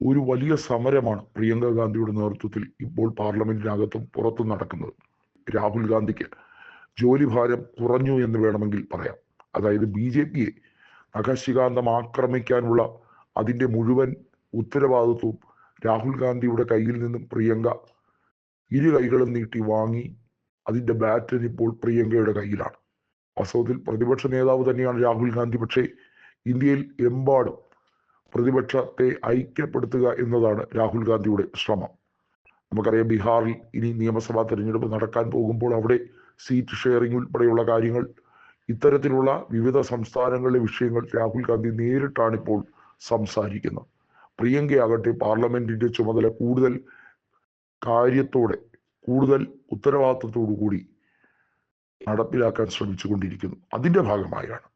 ഒരു വലിയ സമരമാണ് പ്രിയങ്ക ഗാന്ധിയുടെ നേതൃത്വത്തിൽ ഇപ്പോൾ പാർലമെന്റിനകത്തും പുറത്തും നടക്കുന്നത്. രാഹുൽ ഗാന്ധിക്ക് ജോലിഭാരം കുറഞ്ഞു എന്ന് വേണമെങ്കിൽ പറയാം. അതായത് ബി ജെ പിയെ നഖശികാന്തം ആക്രമിക്കാനുള്ള അതിന്റെ മുഴുവൻ ഉത്തരവാദിത്വവും രാഹുൽ ഗാന്ധിയുടെ കയ്യിൽ നിന്നും പ്രിയങ്ക ഇരു കൈകളും നീട്ടി വാങ്ങി അതിന്റെ ബാറ്റൻ ഇപ്പോൾ പ്രിയങ്കയുടെ കയ്യിലാണ്. വാസ്തവത്തിൽ പ്രതിപക്ഷ നേതാവ് തന്നെയാണ് രാഹുൽ ഗാന്ധി. പക്ഷേ ഇന്ത്യയിൽ എമ്പാടും പ്രതിപക്ഷത്തെ ഐക്യപ്പെടുത്തുക എന്നതാണ് രാഹുൽ ഗാന്ധിയുടെ ശ്രമം. നമുക്കറിയാം ബീഹാറിൽ ഇനി നിയമസഭാ തെരഞ്ഞെടുപ്പ് നടക്കാൻ പോകുമ്പോൾ അവിടെ സീറ്റ് ഷെയറിംഗ് ഉൾപ്പെടെയുള്ള കാര്യങ്ങൾ ഇത്തരത്തിലുള്ള വിവിധ സംസ്ഥാനങ്ങളിലെ വിഷയങ്ങൾ രാഹുൽ ഗാന്ധി നേരിട്ടാണ് ഇപ്പോൾ സംസാരിക്കുന്നത്. പ്രിയങ്കയാകട്ടെ പാർലമെന്റിന്റെ ചുമതല കൂടുതൽ കാര്യത്തോടെ കൂടുതൽ ഉത്തരവാദിത്വത്തോടു കൂടി നടപ്പിലാക്കാൻ ശ്രമിച്ചുകൊണ്ടിരിക്കുന്നു. അതിന്റെ ഭാഗമായാണ്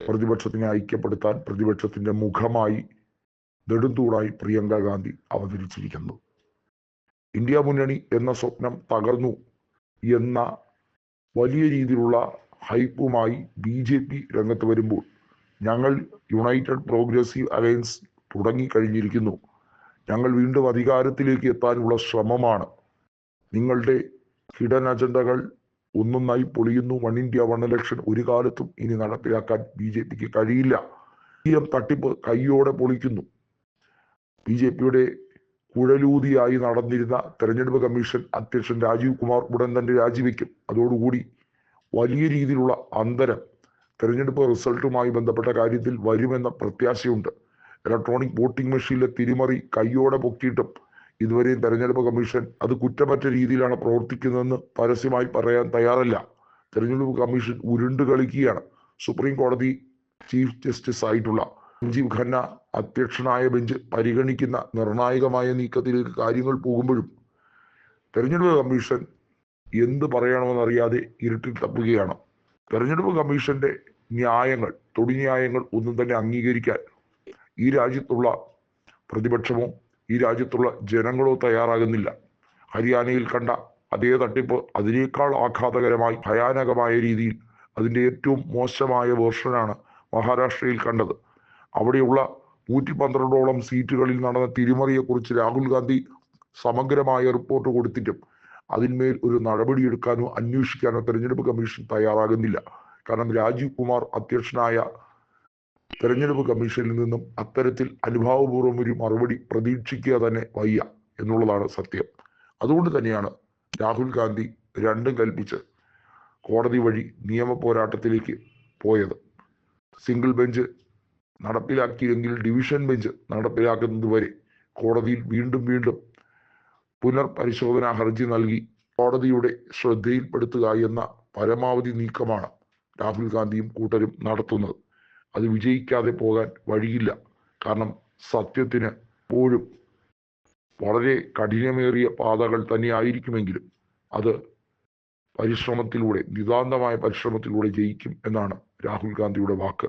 പ്രതിപക്ഷത്തിനെ ഐക്യപ്പെടുത്താൻ പ്രതിപക്ഷത്തിന്റെ മുഖമായി നെടുന്തൂടായി പ്രിയങ്ക ഗാന്ധി അവതരിച്ചിരിക്കുന്നു. ഇന്ത്യ മുന്നണി എന്ന സ്വപ്നം തകർന്നു എന്ന വലിയ രീതിയിലുള്ള ഹൈപ്പുമായി ബി ജെ പി രംഗത്ത് വരുമ്പോൾ ഞങ്ങൾ യുണൈറ്റഡ് പ്രോഗ്രസീവ് അലയൻസ് തുടങ്ങി കഴിഞ്ഞിരിക്കുന്നു ഞങ്ങൾ വീണ്ടും അധികാരത്തിലേക്ക് എത്താനുള്ള ശ്രമമാണ്. നിങ്ങളുടെ ഹിഡൻ അജണ്ടകൾ ഒന്നൊന്നായി പൊളിയുന്നു. വൺ ഇന്ത്യ വൺ ഇലക്ഷൻ ഒരു കാലത്തും ഇനി നടപ്പിലാക്കാൻ ബി ജെ പിക്ക് കഴിയില്ല. എം തട്ടിപ്പ് കൈയോടെ പൊളിക്കുന്നു. ബി ജെ പിയുടെ കുഴലൂതിയായി നടന്നിരുന്ന തെരഞ്ഞെടുപ്പ് കമ്മീഷൻ അധ്യക്ഷൻ രാജീവ് കുമാർ ഉടൻ തന്നെ രാജിവെക്കും. അതോടുകൂടി വലിയ രീതിയിലുള്ള അന്തരം തെരഞ്ഞെടുപ്പ് റിസൾട്ടുമായി ബന്ധപ്പെട്ട കാര്യത്തിൽ വരുമെന്ന പ്രത്യാശയുണ്ട്. ഇലക്ട്രോണിക് വോട്ടിംഗ് മെഷീനിലെ തിരിമറി കൈയോടെ പൊക്കിയിട്ടും ഇതുവരെയും തെരഞ്ഞെടുപ്പ് കമ്മീഷൻ അത് കുറ്റമറ്റ രീതിയിലാണ് പ്രവർത്തിക്കുന്നതെന്ന് പരസ്യമായി പറയാൻ തയ്യാറല്ല. തെരഞ്ഞെടുപ്പ് കമ്മീഷൻ ഉരുണ്ടു കളിക്കുകയാണ്. സുപ്രീം കോടതി ചീഫ് ജസ്റ്റിസ് ആയിട്ടുള്ള സഞ്ജീവ് ഖന്ന അധ്യക്ഷനായ ബെഞ്ച് പരിഗണിക്കുന്ന നിർണായകമായ നീക്കത്തിലേക്ക് കാര്യങ്ങൾ പോകുമ്പോഴും തെരഞ്ഞെടുപ്പ് കമ്മീഷൻ എന്ത് പറയണമെന്നറിയാതെ ഇരുട്ടിൽ തപ്പുകയാണ്. തെരഞ്ഞെടുപ്പ് കമ്മീഷന്റെ ന്യായങ്ങൾ തൊടിന്യായങ്ങൾ ഒന്നും തന്നെ അംഗീകരിക്കാൻ ഈ രാജ്യത്തുള്ള പ്രതിപക്ഷമോ ഈ രാജ്യത്തുള്ള ജനങ്ങളോ തയ്യാറാകുന്നില്ല. ഹരിയാനയിൽ കണ്ട അതേ തട്ടിപ്പ് അതിനേക്കാൾ ആഘാതകരമായി ഭയാനകമായ രീതിയിൽ അതിന്റെ ഏറ്റവും മോശമായ വേർഷനാണ് മഹാരാഷ്ട്രയിൽ കണ്ടത്. അവിടെയുള്ള നൂറ്റി പന്ത്രണ്ടോളം സീറ്റുകളിൽ നടന്ന തിരിമറിയെക്കുറിച്ച് രാഹുൽ ഗാന്ധി സമഗ്രമായ റിപ്പോർട്ട് കൊടുത്തിട്ടും അതിന്മേൽ ഒരു നടപടിയെടുക്കാനോ അന്വേഷിക്കാനോ തെരഞ്ഞെടുപ്പ് കമ്മീഷൻ തയ്യാറാകുന്നില്ല. കാരണം രാജീവ് കുമാർ അധ്യക്ഷനായ തെരഞ്ഞെടുപ്പ് കമ്മീഷനിൽ നിന്നും അത്തരത്തിൽ അനുഭാവപൂർവം ഒരു മറുപടി പ്രതീക്ഷിക്കുക തന്നെ വയ്യ എന്നുള്ളതാണ് സത്യം. അതുകൊണ്ട് തന്നെയാണ് രാഹുൽ ഗാന്ധി രണ്ടും കൽപ്പിച്ച് കോടതി വഴി നിയമ പോരാട്ടത്തിലേക്ക് പോയത്. സിംഗിൾ ബെഞ്ച് നടപ്പിലാക്കിയെങ്കിൽ ഡിവിഷൻ ബെഞ്ച് നടപ്പിലാക്കുന്നത് വരെ കോടതിയിൽ വീണ്ടും വീണ്ടും പുനർപരിശോധനാ ഹർജി നൽകി കോടതിയുടെ ശ്രദ്ധയിൽപ്പെടുത്തുക എന്ന പരമാവധി നീക്കമാണ് രാഹുൽ ഗാന്ധിയും കൂട്ടരും നടത്തുന്നത്. അത് വിജയിക്കാതെ പോകാൻ വഴിയില്ല. കാരണം സത്യത്തിന് എപ്പോഴും വളരെ കഠിനമേറിയ പാതകൾ തന്നെ ആയിരിക്കുമെങ്കിലും അത് പരിശ്രമത്തിലൂടെ നിതാന്തമായ പരിശ്രമത്തിലൂടെ ജയിക്കും എന്നാണ് രാഹുൽ ഗാന്ധിയുടെ വാക്ക്.